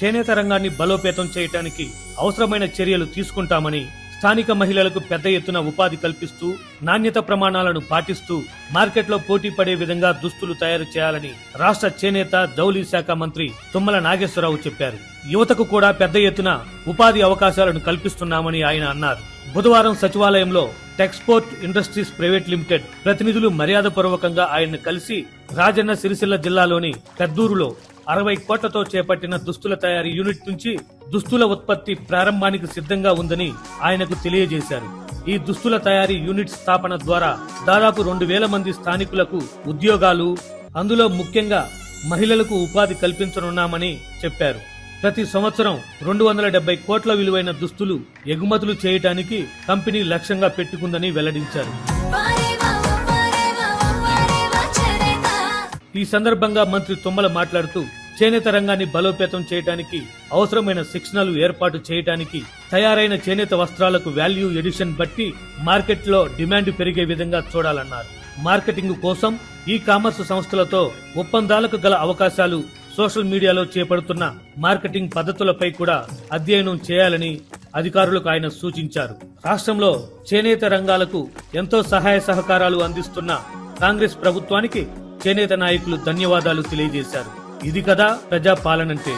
చేనేత రంగాన్ని బలోపేతం చేయటానికి అవసరమైన చర్యలు తీసుకుంటామని స్థానిక మహిళలకు పెద్ద ఎత్తున ఉపాధి కల్పిస్తూ నాణ్యత ప్రమాణాలను పాటిస్తూ మార్కెట్లో పోటీ పడే విధంగా దుస్తులు తయారు చేయాలని రాష్ట్ర చేనేత జౌలీ శాఖ మంత్రి తుమ్మల నాగేశ్వరరావు చెప్పారు. యువతకు కూడా పెద్ద ఎత్తున ఉపాధి అవకాశాలను కల్పిస్తున్నామని ఆయన అన్నారు. బుధవారం సచివాలయంలో టెక్స్పోర్ట్ ఇండస్ట్రీస్ ప్రైవేట్ లిమిటెడ్ ప్రతినిధులు మర్యాదపూర్వకంగా ఆయన్ని కలిసి రాజన్న సిరిసిల్ల జిల్లాలోని పెద్దూరులో అరవై కోట్లతో చేపట్టిన దుస్తుల తయారీ యూనిట్ నుంచి దుస్తుల ఉత్పత్తి ప్రారంభానికి సిద్ధంగా ఉందని ఆయనకు తెలియజేశారు. ఈ దుస్తుల తయారీ యూనిట్ స్థాపన ద్వారా దాదాపు రెండు వేల మంది స్థానికులకు ఉద్యోగాలు అందులో ముఖ్యంగా మహిళలకు ఉపాధి కల్పించనున్నామని చెప్పారు. ప్రతి సంవత్సరం రెండు వందల డెబ్బై కోట్ల విలువైన దుస్తులు ఎగుమతులు చేయటానికి కంపెనీ లక్ష్యంగా పెట్టుకుందని వెల్లడించారు. ఈ సందర్భంగా మంత్రి తుమ్మల మాట్లాడుతూ చేనేత రంగాన్ని బలోపేతం చేయడానికి అవసరమైన శిక్షణలు ఏర్పాటు చేయడానికి తయారైన చేనేత వస్త్రాలకు వాల్యూ ఎడిషన్ బట్టి మార్కెట్లో డిమాండ్ పెరిగే విధంగా చూడాలన్నారు. మార్కెటింగ్ కోసం ఈ కామర్స్ సంస్థలతో ఒప్పందాలకు గల అవకాశాలు సోషల్ మీడియాలో చేపడుతున్న మార్కెటింగ్ పద్ధతులపై కూడా అధ్యయనం చేయాలని అధికారులకు ఆయన సూచించారు. రాష్ట్రంలో చేనేత రంగాలకు ఎంతో సహాయ సహకారాలు అందిస్తున్న కాంగ్రెస్ ప్రభుత్వానికి చేనేత నాయకులు ధన్యవాదాలు తెలియజేశారు. ఇది కదా ప్రజా పాలనంటే